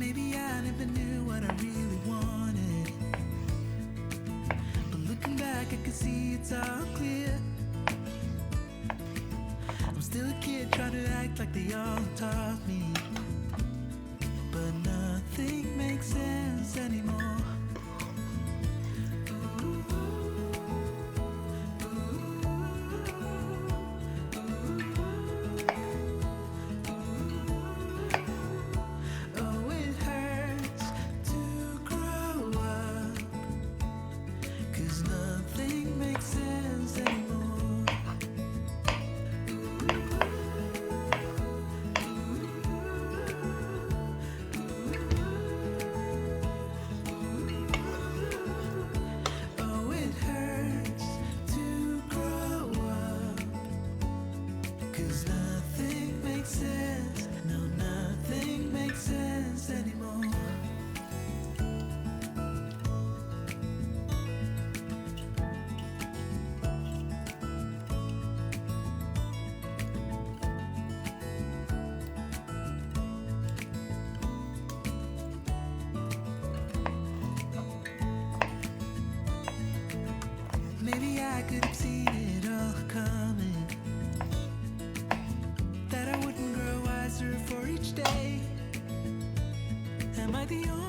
never knew what I really wanted. But looking back, I can see it's all clear. I'm still a kid trying to act like they all taught me. Maybe I could have seen it all coming. That I wouldn't grow wiser for each day. Am I the only one?